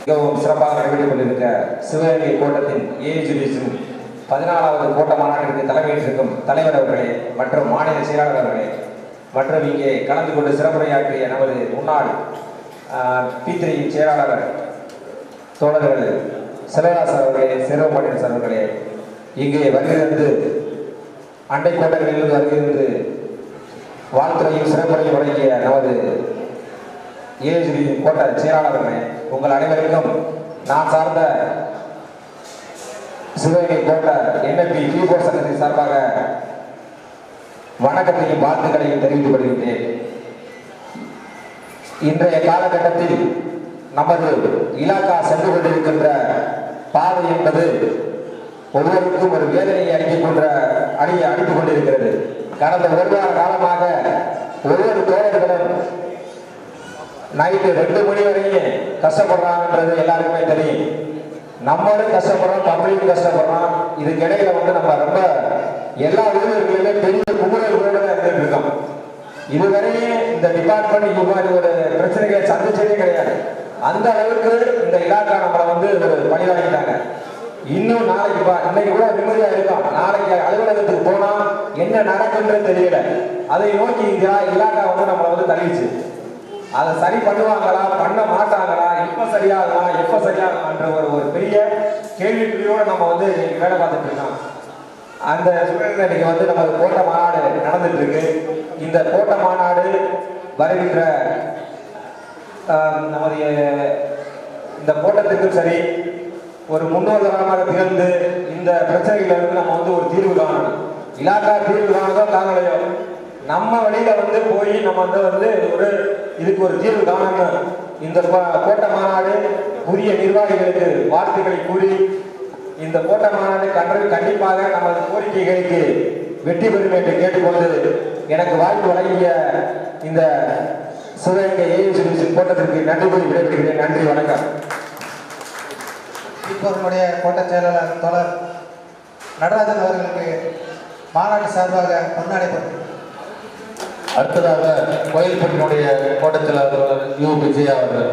மிகவும் சிறப்பாக நடைபெற்றுக் கொண்டிருக்க சிவகங்கை கோட்டத்தின் ஏஜுடிஷன் பதினாலாவது கோட்ட மாநாட்டிற்கு தலைமையேற்றிருக்கும் தலைவர் அவர்களே மற்றும் மாநில செயலாளர் அவர்களே. மற்றும் இங்கே கலந்து கொண்டு சிறப்புரையாற்றிய நமது முன்னாள் பீத்திரையின் செயலாளர் தோழர்கள் சிலராஸ் அவர்களே சிறுவமணியன் சார் அவர்களே. இங்கே வருகிறது அண்டை கோட்டங்களிலிருந்து வருகிறது வாழ்த்துறையும் சிறப்புரையும் வழங்கிய நமது ஏஜி கோட்ட செயலாளர்களே உங்கள் அனைவருக்கும் நான் சார்ந்த சிவகங்கை கோட்ட என்எல்பி கீபோர்ட் சங்கத்தின் சார்பாக வணக்கத்தையும் வாழ்த்துக்களையும் தெரிவித்துக் கொள்கின்றேன். இன்றைய காலகட்டத்தில் நமது இலாக்கா சென்று கொண்டிருக்கின்ற பாதை என்பது ஒவ்வொருக்கும் ஒரு வேதனையை அளித்துக் அணியை அடித்துக் கொண்டிருக்கிறது. கடந்த ஒரு வார காலமாக நைட்டு ரெண்டு மணி வரைக்கும் கஷ்டப்படுறாங்கன்றது எல்லாருக்குமே தெரியும். நம்மளும் கஷ்டப்படுறோம் பப்ளிக்கும் கஷ்டப்படுறோம். இதுக்கு இடையில வந்து நம்ம ரொம்ப எல்லா ஊழியர்களுமே பெரிய குமுறல்களோட தான் இருந்துட்டு இருக்கோம். இதுவரையும் இந்த டிபார்ட்மெண்ட் இது மாதிரி ஒரு பிரச்சனைகளை சந்திச்சதே கிடையாது. அந்த அளவுக்கு இந்த இலாக்கா நம்மளை வந்து ஒரு பணிவாங்கிட்டாங்க இன்னும் நாளைக்கு பா இன்னைக்கு கூட நிம்மதியா இருக்கும். நாளைக்கு அலுவலகத்துக்கு போனா என்ன நடக்குன்றது தெரியல. அதை நோக்கி இந்தியா இலாக்கா வந்து நம்மளை வந்து தள்ளிச்சு அதை சரி பண்ணுவாங்களா? பண்ண மாட்டாங்களா? எப்ப சரியாகலாம் எப்ப சரியாகலாம்ன்ற ஒரு ஒரு பெரிய கேள்விக்குறியோட நம்ம வந்து இன்னைக்கு வேலை பார்த்துட்டு இருக்கோம். அந்த சூழலில் இன்னைக்கு வந்து நமது கோட்ட மாநாடு நடந்துட்டு இருக்கு. இந்த கோட்ட மாநாடு வருகின்ற நமது இந்த கோட்டத்துக்கும் சரி ஒரு முன்னோதரமாக திகழ்ந்து இந்த பிரச்சனைகளிலிருந்து நம்ம வந்து ஒரு தீர்வு காணணும். இலாக்கா தீர்வு காணதோ காணலையோ நம்ம வழியில வந்து போய் நம்ம வந்து வந்து ஒரு இதுக்கு ஒரு தீர்வு காணணும் இந்த கோட்டை மாநாடு உரிய நிர்வாகிகளுக்கு வாழ்த்துக்களை கூறி இந்த கோட்டை மாநாடு கன்று கண்டிப்பாக நமது கோரிக்கைகளுக்கு வெற்றி பெறும் என்று கேட்டுக்கொண்டு எனக்கு வாய்ப்பு வழங்கிய இந்த சிவகங்கை ஏஎஸ்சி கோட்டத்திற்கு நன்றி கூறி விடைபெறுகிறேன். நன்றி வணக்கம். இப்போருடைய கோட்ட செயலாளர் தொடர் நடராஜன் அவர்களுக்கு மாநாடு சார்பாக பொன்னாடை அடுத்ததாக கோயில்பட்டினுடைய கோட்டத்தில் யூ. விஜயா அவர்கள்.